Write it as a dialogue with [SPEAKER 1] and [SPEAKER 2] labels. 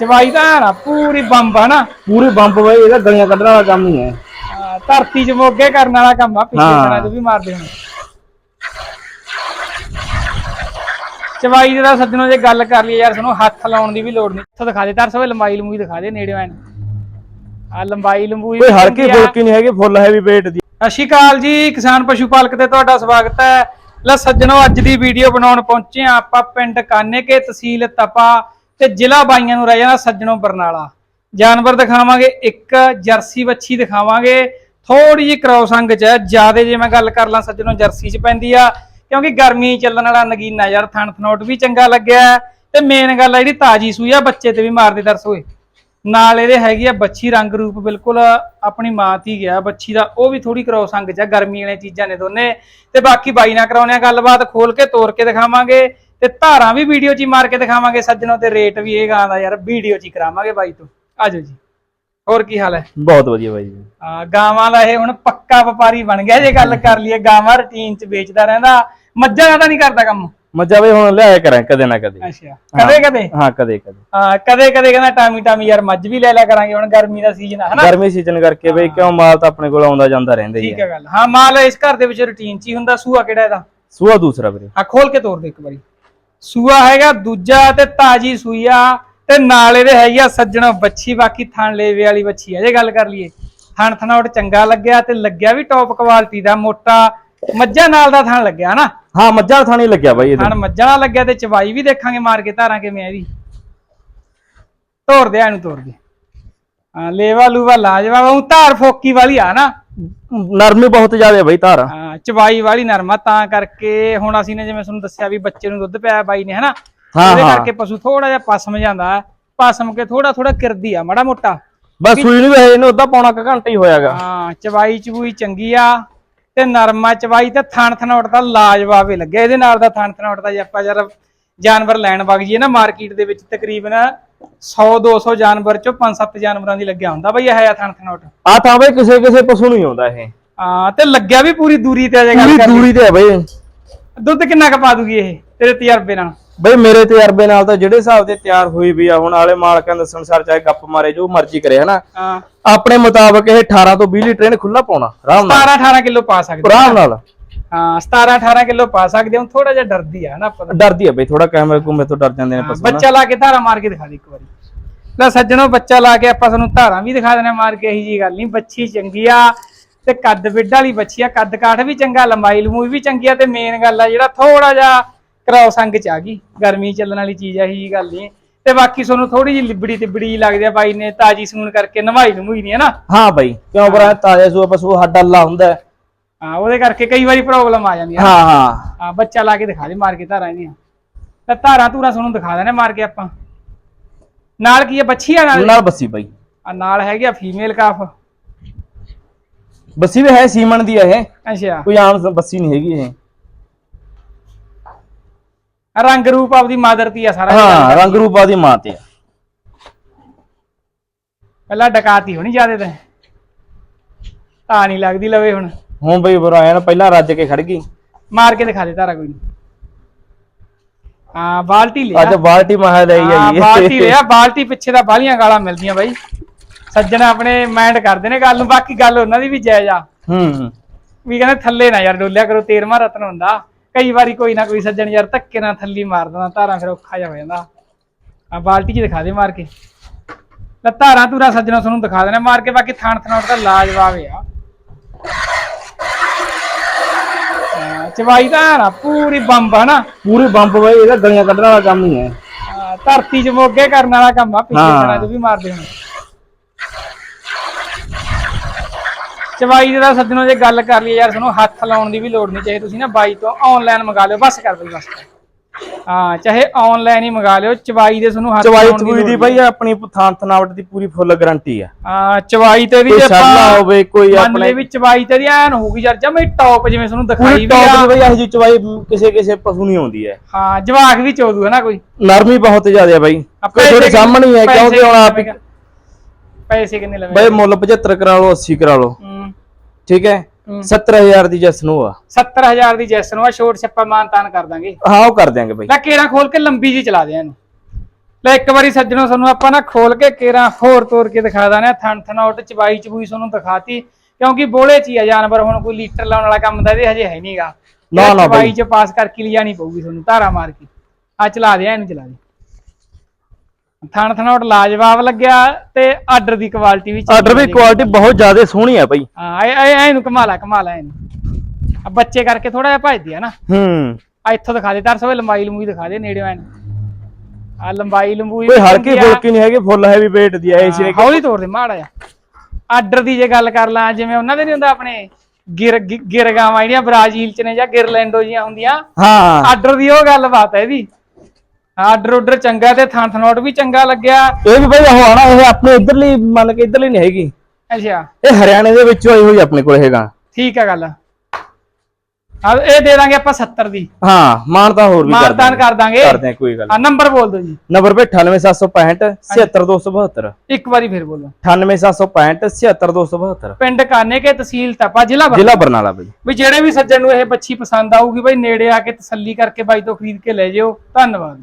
[SPEAKER 1] ਚਵਾਈ ਤਾਂ ਐਨ ਆ ਪੂਰੀ ਬੰਬ ਆ ਨਾ।
[SPEAKER 2] ਪੂਰੇ ਬੰਬ ਬਈ ਇਹਦਾ ਗਲੀਆਂ ਕੱਢਣ ਵਾਲਾ ਕੰਮ ਹੀ ਹੈ।
[SPEAKER 1] ਹਾਂ, ਧਰਤੀ 'ਚ ਮੋਗੇ ਕਰਨ ਵਾਲਾ ਕੰਮ ਆ ਪਿਛਲੇ
[SPEAKER 2] ਹਾਂ।
[SPEAKER 1] ਦਿਨਾਂ 'ਚ ਵੀ ਮਾਰਦੇ ਹੁਣ। ਚਵਾਈ ਦੇ ਤਾਂ ਸੱਜਣੋ ਜੇ ਗੱਲ ਕਰ ਲਈ ਯਾਰ ਤੁਹਾਨੂੰ ਹੱਥ ਲਾਉਣ ਦੀ ਵੀ ਲੋੜ ਨਹੀਂ। ਇੱਥੋਂ ਦਿਖਾ ਦੇ ਤਰਸ ਵੇ ਲੰਬਾਈ ਲੰਬੂਈ ਦਿਖਾ ਦੇ ਨੇੜੇ ਐਨ ਆ ਲੰਬਾਈ ਲੰਬੂਈ
[SPEAKER 2] ਕੋਈ ਹਲਕੀ
[SPEAKER 1] ਹੁੰਦੀ ਆ।
[SPEAKER 2] ਫੁਲਕੀ ਨਹੀਂ ਹੈਗੀ ਫੁੱਲ ਹੈਵੀ weight ਦੀ।
[SPEAKER 1] ਸਤਿ ਸ਼੍ਰੀ ਅਕਾਲ ਜੀ ਕਿਸਾਨ ਪਸ਼ੂ ਪਾਲਕ ਤੇ ਤੁਹਾਡਾ ਸਵਾਗਤ ਹੈ। ਲੈ ਸੱਜਣੋ ਅੱਜ ਦੀ ਵੀਡੀਓ ਬਣਾਉਣ ਪਹੁੰਚੇ ਆ ਆਪਾਂ ਪਿੰਡ ਕਾਨੇਕੇ ਤਹਿਸੀਲ ਤਪਾ ਤੇ ਜ਼ਿਲ੍ਹਾ ਬਾਈਆਂ ਨੂੰ ਰਹਿ ਜਾਣਾ ਸੱਜਣੋ ਬਰਨਾਲਾ। ਜਾਨਵਰ ਦਿਖਾਵਾਂਗੇ, ਇੱਕ ਜਰਸੀ ਵੱਛੀ ਦਿਖਾਵਾਂਗੇ। ਥੋੜੀ ਜਿਹੀ ਕ੍ਰੋਸ ਅੰਗ ਚ ਹੈ ਜਿਆਦੇ ਜੇ ਮੈਂ ਗੱਲ ਕਰ ਲਾਂ ਸੱਜਣੋ, ਜਰਸੀ ਚ ਪੈਂਦੀ ਆ, ਕਿਉਂਕਿ ਗਰਮੀ ਚੱਲਣ ਵਾਲਾ ਨਗੀਨਾ ਯਾਰ, ਥਣ ਥਨੋਟ ਵੀ ਚੰਗਾ ਲੱਗਿਆ। ਤੇ ਮੇਨ ਗੱਲ ਆ ਜਿਹੜੀ ਤਾਜੀ ਸੂਈ ਆ, ਬੱਚੇ ਤੇ ਵੀ ਮਾਰਦੇ ਦਰਸ ਹੋਏ ਨਾਲ ਇਹਦੇ ਹੈਗੀ ਆ ਬੱਚੀ ਰੰਗ ਰੂਪ, ਬਿਲਕੁਲ ਆਪਣੀ ਮਾਂ ਤੀ ਗਿਆ ਬੱਚੀ ਦਾ ਉਹ ਵੀ ਥੋੜੀ ਕ੍ਰੋਸ ਅੰਗ ਚ ਆ ਗਰਮੀ ਵਾਲੀਆਂ ਚੀਜ਼ਾਂ ਨੇ ਦੋਨੇ। ਤੇ ਬਾਕੀ ਬਾਈ ਨਾਲ ਕਰਾਉਣੇ ਆ ਗੱਲਬਾਤ, ਖੋਲ ਕੇ ਤੋੜ ਕੇ ਦਿਖਾਵਾਂਗੇ। ਤੇ ਧਾਰਾਂ ਵੀ ਵੀਡੀਓ 'ਚ ਹੀ ਮਾਰ ਕੇ ਦਿਖਾਵਾਂਗੇ ਸੱਜਣੋ ਤੇ ਰੇਟ ਵੀ ਇਹ ਗਾਂ ਦਾ ਯਾਰ ਵੀਡੀਓ 'ਚ ਹੀ ਕਰਾਵਾਂਗੇ ਬਾਈ ਤੋਂ। ਆਜੋ ਜੀ। ਹੋਰ ਕੀ ਹਾਲ ਹੈ?
[SPEAKER 2] ਬਹੁਤ ਵਧੀਆ ਬਾਈ ਜੀ।
[SPEAKER 1] ਆ ਗਾਵਾਂ ਦਾ ਇਹ ਹੁਣ ਪੱਕਾ ਵਪਾਰੀ ਬਣ ਗਿਆ ਜੇ ਗੱਲ ਕਰ ਲਈਏ ਗਾਵਾਂ ਰੁਟੀਨ 'ਚ ਵੇਚਦਾ ਰਹਿੰਦਾ ਮੱਝਾਂ ਦਾ ਤਾਂ ਨਹੀਂ ਕਰਦਾ ਕੰਮ।
[SPEAKER 2] ਮੱਝਾਂ ਬਈ ਹੁਣ ਲਿਆਇਆ ਕਰਾਂ ਕਦੇ ਨਾ ਕਦੇ।
[SPEAKER 1] ਅੱਛਾ ਕਦੇ ਕਦੇ?
[SPEAKER 2] ਹਾਂ ਕਦੇ ਕਦੇ।
[SPEAKER 1] ਹਾਂ ਕਦੇ ਕਦੇ ਕਹਿੰਦਾ ਟਾਮੀ ਟਾਮੀ ਯਾਰ ਮੱਝ ਵੀ ਲੈ ਲਿਆ ਕਰਾਂਗੇ ਹੁਣ ਗਰਮੀ ਦਾ ਸੀਜ਼ਨ ਆ ਹਨਾ?
[SPEAKER 2] ਗਰਮੀ ਸੀਜ਼ਨ ਕਰਕੇ ਬਈ ਕਿਉਂ ਮਾਲ ਤਾਂ ਆਪਣੇ ਕੋਲ ਆਉਂਦਾ ਜਾਂਦਾ ਰਹਿੰਦਾ ਹੀ
[SPEAKER 1] ਠੀਕ
[SPEAKER 2] ਹੈ
[SPEAKER 1] ਹੈ ਗੱਲ। ਹਾਂ ਮਾਲ ਇਸ ਘਰ ਦੇ ਵਿੱਚ ਰੁਟੀਨ 'ਚ ਹੀ ਹੁੰਦਾ ਸੂਆ ਕਿਹੜਾ ਇਹਦਾ?
[SPEAKER 2] ਸੂਆ ਦੂਸਰਾ ਵੀਰੇ।
[SPEAKER 1] ਆ ਖੋਲ ਕੇ ਤੋੜ ਦੇ ਇੱਕ ਵਾਰੀ। ਸੂਆ ਹੈਗਾ ਦੂਜਾ ਤੇ ਤਾਜੀ ਸੂਈ ਆ ਤੇ ਨਾਲ ਇਹਦੇ ਹੈਗੀ ਆ ਸੱਜਣਾ ਬੱਚੀ ਬਾਕੀ ਥਣ ਲੇਵੇ ਵਾਲੀ ਬੱਚੀ ਆ। ਜੇ ਗੱਲ ਕਰ ਲਈਏ ਥਣ ਥਣਾਉਟ ਚੰਗਾ ਲੱਗਿਆ ਤੇ ਲੱਗਿਆ ਵੀ ਟੌਪ ਕੁਆਲਿਟੀ ਦਾ ਮੋਟਾ ਮੱਝਾਂ ਨਾਲ ਦਾ ਥਣ ਲੱਗਿਆ ਨਾ
[SPEAKER 2] ਹਾਂ ਮੱਝਾਂ ਦਾ ਥਾਣੀ ਲੱਗਿਆ ਬਾਈ ਇਹਦੇ
[SPEAKER 1] ਥਣ ਮੱਝਾਂ ਨਾਲ ਲੱਗਿਆ ਤੇ ਚਵਾਈ ਵੀ ਦੇਖਾਂਗੇ ਮਾਰ ਕੇ ਧਾਰਾਂ ਕਿਵੇਂ ਆ ਇਹਦੀ। ਤੋੜ ਦੇ ਇਹਨੂੰ ਤੋੜ ਦੇ ਹਾਂ ਲੇਵਾ ਲੂਵਾ ਲਾਜਵਾ ਉਹ ਧਾਰ ਫੋਕੀ ਵਾਲੀ ਆ ਨਾ
[SPEAKER 2] ਨਰਮੀ ਬਹੁਤ ਜ਼ਿਆਦਾ ਬਾਈ ਧਾਰ।
[SPEAKER 1] ਹਾਂ ਚਵਾਈ ਵਾਲੀ ਨਰਮਾ ਤਾਂ ਕਰਕੇ ਹੁਣ ਅਸੀਂ ਨੇ ਜਿਵੇਂ ਤੁਹਾਨੂੰ ਦੱਸਿਆ ਵੀ ਬੱਚੇ ਨੂੰ ਦੁੱਧ ਪਿਆ ਬਾਈ ਨੇ ਹਨਾ?
[SPEAKER 2] ਹਾਂ,
[SPEAKER 1] ਉਹਦੇ। ਕਰਕੇ ਪਸ਼ੂ ਥੋੜਾ ਜਿਹਾ ਪਸਮ ਜਾਂਦਾ। ਪਸਮ ਕੇ ਥੋੜਾ ਥੋੜਾ ਕਿਰਦੀ ਆ ਮਾੜਾ ਮੋਟਾ।
[SPEAKER 2] ਬਸ ਸੂਈ ਨੂੰ ਵੀ ਹੈ ਇਹਨੂੰ ਅੱਧਾ ਪੌਣਾ ਕੁ ਘੰਟਾ ਹੀ ਹੋਇਆਗਾ।
[SPEAKER 1] ਹਾਂ ਚਵਾਈ ਚਵੂਈ ਚੰਗੀ ਆ ਤੇ ਨਰਮਾ ਚਵਾਈ ਤੇ ਥਣ ਥਣੋਟ ਦਾ ਲਾਜਵਾਬ ਹੀ ਲੱਗਿਆ। ਇਹਦੇ ਨਾਲ ਦਾ ਥਣ ਥਣੋਟ ਦਾ ਜੇ ਆਪਾਂ ਜਰ ਜਾਨਵਰ ਲੈਣ ਵਗ ਜੀਏ ਨਾ ਮਾਰਕੀਟ ਦੇ ਵਿੱਚ ਤਕਰੀਬਨ 100 200 ਜਾਨਵਰ ਚੋਂ 5-7 ਜਾਨਵਰਾਂ ਦੀ ਲੱਗਿਆ ਹੁੰਦਾ ਬਈ ਇਹ ਆ ਥਣ ਥਣੋਟ।
[SPEAKER 2] ਆ ਤਾਂ ਬਈ ਕਿਸੇ ਕਿਸੇ ਪਸ਼ੂ ਨੂੰ ਹੀ ਆਉਂਦਾ ਇਹ।
[SPEAKER 1] ਹਾਂ ਤੇ ਲੱਗਿਆ ਵੀ ਪੂਰੀ ਦੂਰੀ ਤੇ ਆ ਜੇ ਗੱਲ
[SPEAKER 2] ਪੂਰੀ ਦੂਰੀ ਤੇ ਹੈ ਬਈ।
[SPEAKER 1] ਦੁੱਧ ਕਿੰਨਾ ਕੁ ਪਾ ਦੂਗੀ ਇਹ ਤੇਰੇ ਤਜਰਬੇ ਨਾਲ?
[SPEAKER 2] ਬਈ ਮੇਰੇ ਤਜਰਬੇ ਨਾਲ ਤਾਂ ਜਿਹੜੇ ਹਿਸਾਬ ਦੇ ਤਿਆਰ ਹੋਈ ਵੀ ਆ ਹੁਣ ਵਾਲੇ ਮਾਲਕਾਂ ਦੱਸਣ ਸਰ ਚਾਹੇ ਗੱਪ ਮਾਰੇ ਜੋ ਮਰਜ਼ੀ ਕਰੇ ਹਨਾ?
[SPEAKER 1] ਹਾਂ।
[SPEAKER 2] ਆਪਣੇ ਮੁਤਾਬਕ ਇਹ 18 ਤੋਂ 20 ਲੀਟਰ ਇਹਨੇ ਖੁੱਲਾ ਪਾਉਣਾ ਆਰਾਮ ਨਾਲ।
[SPEAKER 1] 17 18 ਕਿਲੋ ਪਾ ਸਕਦੇ
[SPEAKER 2] ਆਰਾਮ ਨਾਲ।
[SPEAKER 1] ਹਾਂ 17 18 ਕਿਲੋ ਪਾ ਸਕਦੇ ਹਾਂ ਥੋੜਾ ਜਿਹਾ ਡਰਦੀ ਆ ਨਾ ਆਪਾਂ।
[SPEAKER 2] ਡਰਦੀ ਆ ਬਈ ਥੋੜਾ ਕੈਮਰੇ ਕੁੰਮੇ ਤੋਂ ਡਰ ਜਾਂਦੇ ਨੇ
[SPEAKER 1] ਹਾਂ,
[SPEAKER 2] ਪਸ਼ੂ ਨਾ।
[SPEAKER 1] ਬੱਚਾ ਲਾ ਕੇ ਧਾਰਾ ਮਾਰ ਕੇ ਦਿਖਾ ਦੇ ਇੱਕ ਵਾਰੀ ਲੈ ਸੱਜਣੋ ਬੱਚਾ ਲਾ ਕੇ ਆਪਾਂ ਤੁਹਾਨੂੰ ਧਾਰਾਂ ਵੀ ਦਿਖਾ ਦੇਣਾ ਮਾਰ ਕੇ ਇਹੀ ਜੀ ਗੱਲ ਨਹੀਂ ਬੱਚੀ ਚੰਗੀ ਆ ਤੇ ਕੱਦ ਵਿੱਡ ਵਾਲੀ ਬੱਚੀ ਆ ਕੱਦ ਕਾਠ ਵੀ ਚੰਗਾ ਲੰਬਾਈ ਲੰਬੂਈ ਵੀ ਚੰਗੀ ਆ ਤੇ ਮੇਨ ਗੱਲ ਆ ਜਿਹੜਾ ਥੋੜਾ ਜਿਹਾ ਕ੍ਰੋਸ ਅੰਗ ਚ ਆ ਗਈ ਗਰਮੀ ਚੱਲਣ ਵਾਲੀ ਚੀਜ਼ ਆ ਇਹੀ ਜੀ ਗੱਲ ਨਹੀਂ ਤੇ ਬਾਕੀ ਤੁਹਾਨੂੰ ਥੋੜੀ ਜਿਹੀ ਲਿਬੜੀ ਤਿਬੜੀ ਜਿਹੀ ਲੱਗਦੀ ਆ ਬਾਈ ਨੇ ਤਾਜੀ ਸੂਣ ਕਰਕੇ ਨਵਾਈ ਨਮੂਈ ਨਹੀਂ ਹੈ ਨਾ
[SPEAKER 2] ਹਾਂ ਬਈ ਕਿਉਂ ਬਰਾ ਤਾਜ਼ਾ ਸੂਆ ਪਸ਼ੂ ਹੱਡ ਅੱਲਾ ਹੁੰਦਾ ਹੈ।
[SPEAKER 1] ਹਾਂ ਉਹਦੇ ਕਰਕੇ ਕਈ ਵਾਰੀ ਪ੍ਰੋਬਲਮ ਆ ਜਾਂਦੀ ਆ।
[SPEAKER 2] ਹਾਂ ਹਾਂ।
[SPEAKER 1] ਹਾਂ ਬੱਚਾ ਲਾ ਕੇ ਦਿਖਾ ਦੇ ਮਾਰ ਕੇ ਧਾਰਾਂ ਇਹਦੀਆਂ। ਤਾਂ ਧਾਰਾਂ ਧੂਰਾਂ ਤੁਹਾਨੂੰ ਦਿਖਾ ਦੇਣੇ ਮਾਰ ਕੇ ਆਪਾਂ। ਨਾਲ ਕੀ ਹੈ ਬੱਚੀ ਆ ਨਾਲ?
[SPEAKER 2] ਨਾਲ ਬੱਸੀ ਬਈ।
[SPEAKER 1] ਆ ਨਾਲ ਹੈਗੀ ਆ ਫੀਮੇਲ ਕਾਫ
[SPEAKER 2] ਬੱਸੀ ਵੀ ਹੈ ਸੀਮਨ ਦੀ ਇਹ।
[SPEAKER 1] ਅੱਛਾ।
[SPEAKER 2] ਕੋਈ ਆਮ ਬੱਸੀ ਨਹੀਂ ਹੈਗੀ ਇਹ।
[SPEAKER 1] ਰੰਗ ਰੂਪ ਆਪਦੀ ਮਾਦਰ ਤੀ ਆ ਸਾਰਾ
[SPEAKER 2] ਹਾਂ ਰੰਗ ਰੂਪਾ ਦੀ ਮਾਂ ਤੇ ਆ।
[SPEAKER 1] ਪਹਿਲਾਂ ਡਕਾਤੀ ਹੋਣੀ ਜਿਆਦੇ ਤੇ। ਤਾਂ ਨਹੀਂ ਲੱਗਦੀ ਲਵੇ ਹੁਣ।
[SPEAKER 2] ਹੁਣ ਬਈ ਬਰਾ ਆਇਆ ਨਾ ਪਹਿਲਾਂ ਰੱਜ ਕੇ ਖੜ ਗਈ।
[SPEAKER 1] ਮਾਰ ਕੇ ਦਿਖਾ ਦੇ ਧਾਰਾ ਕੋਈ ਨਹੀਂ। ਹਾਂ ਬਾਲਟੀ ਲਿਆ।
[SPEAKER 2] ਅੱਜ ਬਾਲਟੀ ਮਹਾ ਲਈ
[SPEAKER 1] ਹਾਂ,
[SPEAKER 2] ਆਈ
[SPEAKER 1] ਬਾਲਟੀ ਲਿਆ ਬਾਲਟੀ ਪਿੱਛੇ ਦਾ ਬਾਲੀਆਂ ਗਾਲਾਂ ਮਿਲਦੀਆਂ ਬਾਈ। ਸੱਜਣ ਆਪਣੇ ਮਾਈਂਡ ਕਰਦੇ ਨੇ ਗੱਲ ਨੂੰ ਬਾਕੀ ਗੱਲ ਉਹਨਾਂ ਦੀ ਵੀ ਜਾਇਜ਼ ਆ।
[SPEAKER 2] ਹੂੰ। ਹੂੰ।
[SPEAKER 1] ਵੀ ਕਹਿੰਦੇ ਥੱਲੇ ਨਾ ਯਾਰ ਡੋਲਿਆ ਕਰੋ ਤੇਰਵਾਂ ਰਤਨ ਹੁੰਦਾ। ਕਈ ਵਾਰੀ ਕੋਈ ਨਾ ਕੋਈ ਸੱਜਣ ਯਾਰ ਧੱਕੇ ਨਾਲ ਥੱਲੀ ਮਾਰ ਦਿੰਦਾ ਧਾਰਾਂ ਫਿਰ ਔਖਾ ਜਿਹਾ ਹੋ ਜਾਂਦਾ। ਆ ਬਾਲਟੀ 'ਚ ਦਿਖਾ ਦੇ ਮਾਰ ਕੇ। ਲੈ ਧਾਰਾਂ ਧੂਰਾਂ ਸੱਜਣਾ ਤੁਹਾਨੂੰ ਦਿਖਾ ਦੇਣਾ ਮਾਰ ਕੇ ਬਾਕੀ ਥਾਣ ਥਣਾਉਟ ਦਾ ਲਾਜਵਾਬ ਆ। ਹਾਂ, ਚਵਾਈ ਤਾਂ ਆ ਪੂਰੀ ਬੰਬ ਆ ਨਾ।
[SPEAKER 2] ਪੂਰੀ ਬੰਬ ਬਈ ਇਹਦਾ ਗਲੀਆਂ ਕੱਢਣ ਵਾਲਾ ਕੰਮ ਹੀ ਹੈ।
[SPEAKER 1] ਹਾਂ, ਧਰਤੀ 'ਚ ਮੋਗੇ ਕਰਨ ਵਾਲਾ ਕੰਮ ਆ ਪਿਛਲੇ
[SPEAKER 2] ਹਾਂ।
[SPEAKER 1] 'ਚ ਵੀ ਮਾਰਦੇ ਹੁਣ ਚਵਾਈ ਦੇ ਦਾ ਸੱਜਣੋ ਜੇ ਗੱਲ ਕਰ ਲਈਏ ਯਾਰ ਤੁਹਾਨੂੰ ਹੱਥ ਲਾਉਣ ਦੀ ਵੀ ਲੋੜ ਨਹੀਂ ਚਾਹੇ ਤੁਸੀਂ ਨਾ ਬਾਈ ਤੋਂ ਆਨਲਾਈਨ ਮੰਗਾ ਲਿਓ ਬਸ ਕਰ ਬਈ ਬਸ ਹਾਂ ਚਾਹੇ ਆਨਲਾਈਨ ਹੀ ਮੰਗਾ ਲਿਓ ਚਵਾਈ ਦੇ ਤੁਹਾਨੂੰ ਹੱਥ
[SPEAKER 2] ਚਵਾਈ
[SPEAKER 1] ਲਾਉਣ
[SPEAKER 2] ਚੂਈ ਦੀ
[SPEAKER 1] ਲੋੜ
[SPEAKER 2] ਬਈ ਆਪਣੀ ਥਾਂ ਥਨਾਵਟ ਦੀ ਪੂਰੀ ਫੁੱਲ ਗਾਰੰਟੀ ਆ।
[SPEAKER 1] ਹਾਂ ਚਵਾਈ ਤੇ ਵੀ
[SPEAKER 2] ਕੋਈ
[SPEAKER 1] ਜੇ ਆਪਾਂ
[SPEAKER 2] ਹੋਵੇ ਕੋਈ
[SPEAKER 1] ਮੰਨ
[SPEAKER 2] ਆਪਣੇ
[SPEAKER 1] ਲਏ ਵੀ ਚਵਾਈ ਤੇ ਦੀ ਐਨ ਹੋਊਗੀ ਯਾਰ ਜਮੇ ਟੌਪ ਜਿਵੇਂ ਤੁਹਾਨੂੰ ਦਿਖਾਈ
[SPEAKER 2] ਪੂਰੀ
[SPEAKER 1] ਵੀ
[SPEAKER 2] ਟੌਪ
[SPEAKER 1] ਆ।
[SPEAKER 2] ਦੀ ਬਈ ਇਹੋ ਜਿਹੀ ਚਵਾਈ ਕਿਸੇ ਕਿਸੇ ਪਸ਼ੂ ਨਹੀਂ ਆਉਂਦੀ ਹੈ
[SPEAKER 1] ਹਾਂ ਜਵਾਕ ਵੀ ਚੋਦੂ ਹੈ ਨਾ ਕੋਈ?
[SPEAKER 2] ਨਰਮੀ ਬਹੁਤ ਜ਼ਿਆਦਾ ਹੈ ਬਾਈ ਕੋਈ ਤੁਹਾਡੇ ਸਾਹਮਣੇ ਹੀ ਹੈ
[SPEAKER 1] ਪੈਸੇ
[SPEAKER 2] ਕਿਉਂਕਿ ਹੁਣ ਆਪ ਹੀ-
[SPEAKER 1] ਪੈਸੇ ਕਿੰਨੇ ਲਵੇ
[SPEAKER 2] ਬਈ ਮੁੱਲ 75 ਕਰਾ ਲਓ 80 ਕਰਾ ਲਓ।
[SPEAKER 1] ਹੂੰ।
[SPEAKER 2] ਠੀਕ ਹੂੰ। 70000 ਦੀ ਜਸ ਨੂੰ ਆ
[SPEAKER 1] 70000 ਦੀ ਜੈਸਨ ਵਾ ਛੋਟ ਛੱਪਾ ਮਾਨ ਤਾਨ ਕਰ ਦਾਂਗੇ।
[SPEAKER 2] ਹਾਂ ਉਹ ਕਰ ਦਿਆਂਗੇ ਬਈ।
[SPEAKER 1] ਲੈ ਕੇਰਾ ਖੋਲ ਕੇ ਲੰਬੀ ਜੀ ਚਲਾ ਦੇ ਇਹਨੂੰ। ਲੈ ਇੱਕ ਵਾਰੀ ਸੱਜਣੋ ਤੁਹਾਨੂੰ ਆਪਾਂ ਨਾ ਖੋਲ ਕੇ ਕੇਰਾ ਹੋਰ ਤੋੜ ਕੇ ਦਿਖਾ ਦਾਂ ਥਣ ਥਣਾਉਟ ਚਬਾਈ ਚਬੂਈ ਤੁਹਾਨੂੰ ਦਿਖਾਤੀ। ਕਿਉਂਕਿ ਬੋਲੇ ਚ ਹੀ ਆ ਜਾਨਵਰ ਹੁਣ ਕੋਈ ਲੀਟਰ ਲਾਉਣ ਵਾਲਾ ਕੰਮ ਤਾਂ ਇਹਦੇ ਹਜੇ ਹੈ ਨਹੀਂਗਾ
[SPEAKER 2] ਨਾ, ਨਾ ਬਾਈ।
[SPEAKER 1] ਚ ਪਾਸ ਕਰਕੇ ਲਿਜਾਣੀ ਪਊਗੀ ਤੁਹਾਨੂੰ ਧਾਰਾ ਮਾਰ ਕੇ। ਆ ਚਲਾ ਦੇ ਇਹਨੂੰ ਚਲਾ ਦੇ। ਥਣ ਥਣਾਉਟ ਲਾਜਵਾਬ ਲੱਗਿਆ ਤੇ ਆਰਡਰ ਦੀ ਕੁਆਲਿਟੀ ਵੀ
[SPEAKER 2] ਆਰਡਰ ਵੀ। ਕੁਆਲਿਟੀ ਬਹੁਤ ਜ਼ਿਆਦਾ ਸੋਹਣੀ ਆ ਬਾਈ।
[SPEAKER 1] ਹਾਂ ਐ ਐ ਇਹਨੂੰ ਕਮਾਲਾ ਕਮਾਲਾ ਇਹਨੂੰ। ਆ ਬੱਚੇ ਕਰਕੇ ਥੋੜਾ ਜਿਹਾ ਭਜਦੀ ਆ ਨਾ।
[SPEAKER 2] ਹੂੰ।
[SPEAKER 1] ਆ ਇੱਥੋਂ ਦਿਖਾ ਦੇ ਤਰਸ ਵੇ ਲੰਬਾਈ ਲੰਬੂਈ ਦਿਖਾ ਦੇ ਨੇੜੇ ਐਨ। ਆ ਲੰਬਾਈ ਲੰਬੂਈ
[SPEAKER 2] ਕੋਈ
[SPEAKER 1] ਵੀ
[SPEAKER 2] ਹਲਕੀ। ਫੁਲਕੀ ਨਹੀਂ ਹੈਗੀ ਫੁੱਲ ਹੈਵੀ weight ਦੀ ਆ ਇਸ
[SPEAKER 1] ਹੌਲੀ ਤੋੜ ਦੇ ਮਾੜਾ ਆ ਆਰਡਰ ਦੀ ਜੇ ਗੱਲ ਕਰ ਲਾਂ ਜਿਵੇਂ ਉਹਨਾਂ ਦੇ ਨਹੀਂ ਹੁੰਦਾ ਆਪਣੇ ਗਿਰ ਗਿਰਗਾਵਾਂ ਜਿਹੜੀਆਂ ਬ੍ਰਾਜ਼ੀਲ ਚ ਨੇ ਜਾਂ ਗਿਰਲੈਂਡੋ ਜੀਆਂ ਹੁੰਦੀਆਂ।
[SPEAKER 2] ਹਾਂ।
[SPEAKER 1] ਆਰਡਰ ਦੀ ਉਹ ਗੱਲ ਬਾਤ ਹੈ ਇਹਦੀ। ਆਰਡਰ ਉਡਰ ਚੰਗਾ ਤੇ ਥਾਂ ਥਨੋਟ ਵੀ ਚੰਗਾ ਲੱਗਿਆ।
[SPEAKER 2] ਇਹ ਵੀ ਬਾਈ ਉਹ ਆਣਾ ਇਹ ਆਪਣੇ ਇਧਰਲੀ ਮੰਨ ਕੇ ਇਧਰਲੀ ਨਹੀਂ ਹੈਗੀ।
[SPEAKER 1] ਅੱਛਾ।
[SPEAKER 2] ਇਹ ਹਰਿਆਣੇ ਦੇ ਵਿੱਚੋਂ ਆਈ ਹੋਈ ਆਪਣੇ ਕੋਲ ਹੈਗਾ
[SPEAKER 1] ਠੀਕ ਆ ਗੱਲ। ਆ ਇਹ ਦੇ ਦਾਂਗੇ ਆਪਾਂ 70 ਦੀ।
[SPEAKER 2] ਹਾਂ ਮਾਨ ਤਾਂ ਹੋਰ ਵੀ ਕਰ
[SPEAKER 1] ਮਾਨਤਾਨ
[SPEAKER 2] ਦਾਂਗੇ।
[SPEAKER 1] ਕਰ ਦਾਂਗੇ।
[SPEAKER 2] ਕਰਦੇ ਕੋਈ ਗੱਲ
[SPEAKER 1] ਆ ਨੰਬਰ ਬੋਲ ਦਿਓ ਜੀ।
[SPEAKER 2] ਨੰਬਰ ਪੇ 98765 76272
[SPEAKER 1] ਇੱਕ ਵਾਰੀ ਫਿਰ ਬੋਲੋ।
[SPEAKER 2] 98765 76272
[SPEAKER 1] ਪਿੰਡ ਕਾਨੇ ਕੇ ਤਹਿਸੀਲ ਤਪਾ ਜ਼ਿਲ੍ਹਾ।
[SPEAKER 2] ਜ਼ਿਲ੍ਹਾ ਬਰਨਾਲਾ ਬਾਈ
[SPEAKER 1] ਵੀ ਜਿਹੜੇ ਵੀ ਸੱਜਣ ਨੂੰ ਇਹ ਬੱਚੀ ਪਸੰਦ ਆਊਗੀ ਬਈ ਨੇੜੇ ਆ ਕੇ ਤਸੱਲੀ ਕਰਕੇ ਬਾਈ ਤੋਂ ਖਰੀਦ ਕੇ ਲੈ ਜਿਓ। ਧੰਨਵਾਦ।